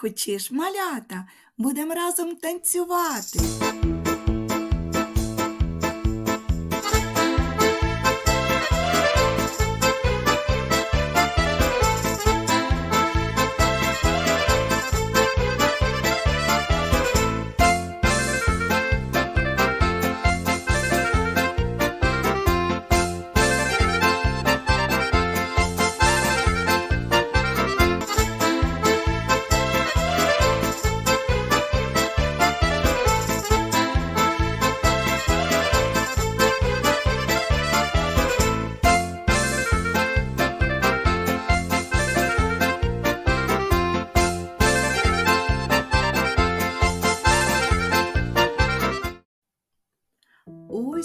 хочеш, малята, будемо разом танцювати.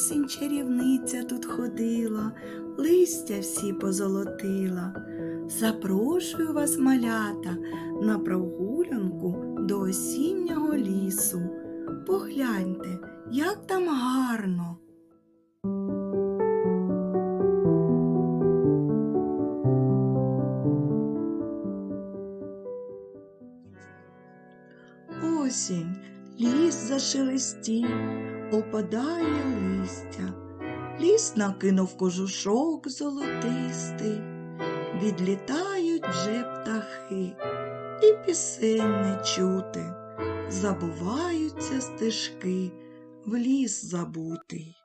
Осінь чарівниця тут ходила, листя всі позолотила. Запрошую вас, малята, на прогулянку до осіннього лісу. Погляньте, як там гарно. Осінь, ліс зашелестів, опадає листя. Ліс накинув кожушок золотистий, відлітають вже птахи, і пісень не чути, забуваються стежки в ліс забутий.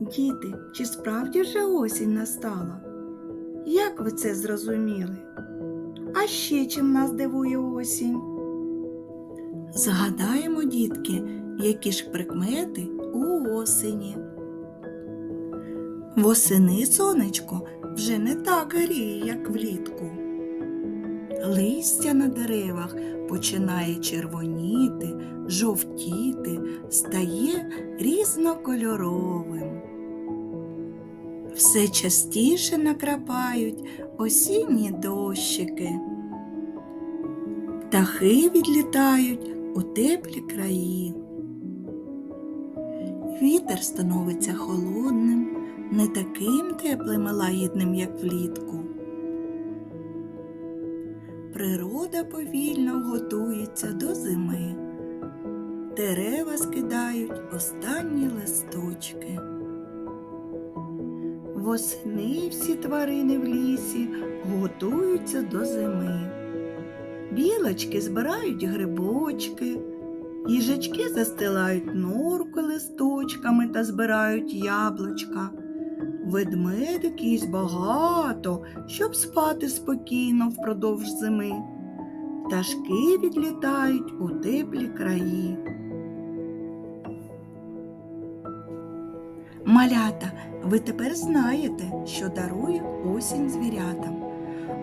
Діти, чи справді вже осінь настала? Як ви це зрозуміли? А ще чим нас дивує осінь? Згадаємо, дітки, які ж прикмети у осені. Восени сонечко вже не так гріє, як влітку. Листя на деревах починає червоніти, жовтіти, стає різнокольоровим. Все частіше накрапають осінні дощики. Птахи відлітають у теплі краї. Вітер становиться холодним, не таким теплим і лагідним, як влітку. Природа повільно готується до зими. Дерева скидають останні листочки. Восени всі тварини в лісі готуються до зими. Білочки збирають грибочки, їжачки застилають норку листочками та збирають яблучка. Ведмедик їсть багато, щоб спати спокійно впродовж зими. Пташки відлітають у теплі краї. Малята, ви тепер знаєте, що дарує осінь звірятам.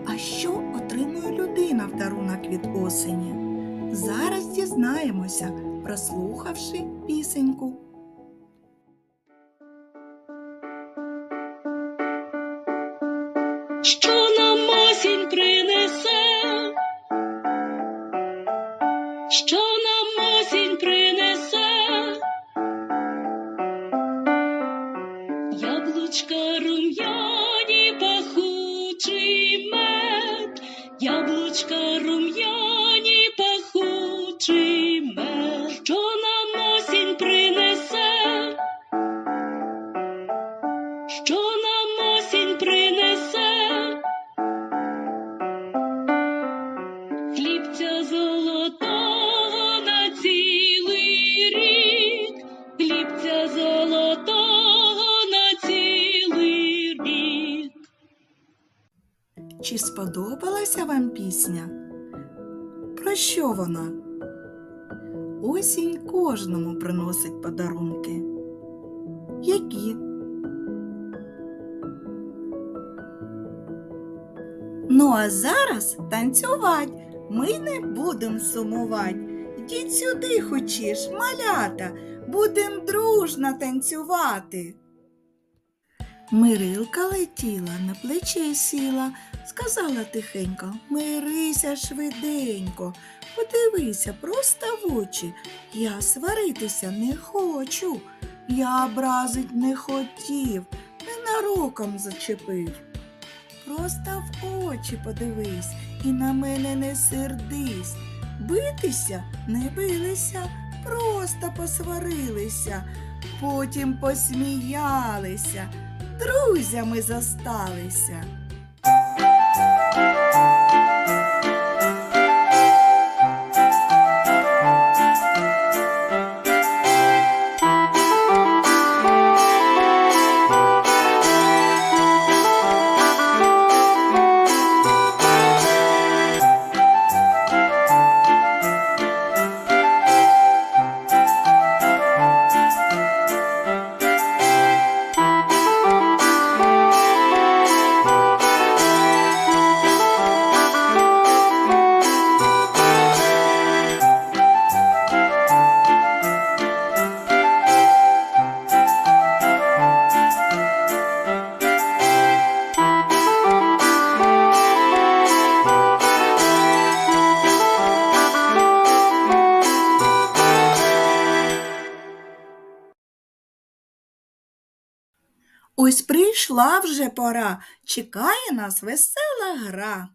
А що отримує людина в дарунок від осені? Зараз дізнаємося, прослухавши пісеньку. Що сподобалася вам пісня? Про що вона? Осінь кожному приносить подарунки. Які? Ну а зараз танцювать. Ми не будем сумувати. Йдіть сюди, хочеш, малята, будем дружно танцювати. Мирилка летіла, на плече сіла, сказала тихенько, мирися швиденько, подивися просто в очі. Я сваритися не хочу, я образить не хотів, ненароком зачепив. Просто в очі подивись і на мене не сердись. Битися не билися, просто посварилися, потім посміялися, друзями зосталися. Ось прийшла вже пора, чекає нас весела гра.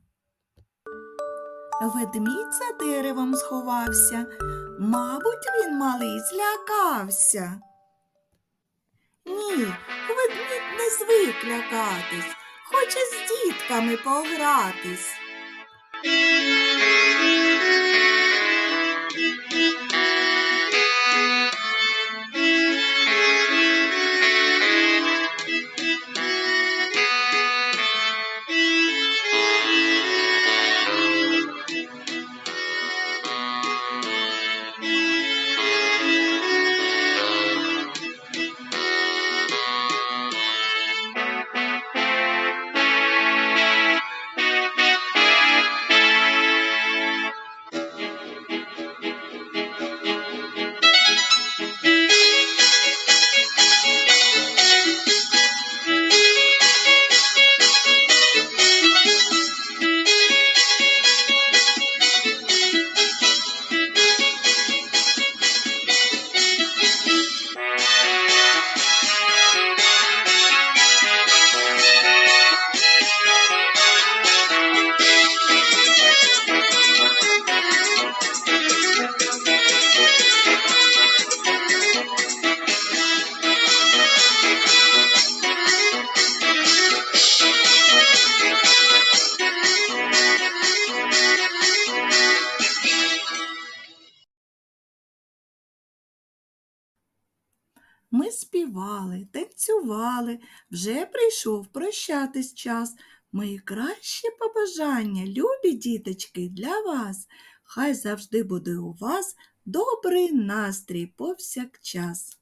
Ведмідь за деревом сховався, мабуть, він малий злякався. Ні, ведмідь не звик лякатись, хоче з дітками погратись. Ми співали, танцювали, вже прийшов прощатись час. Мої кращі побажання, любі діточки, для вас. Хай завжди буде у вас добрий настрій повсякчас.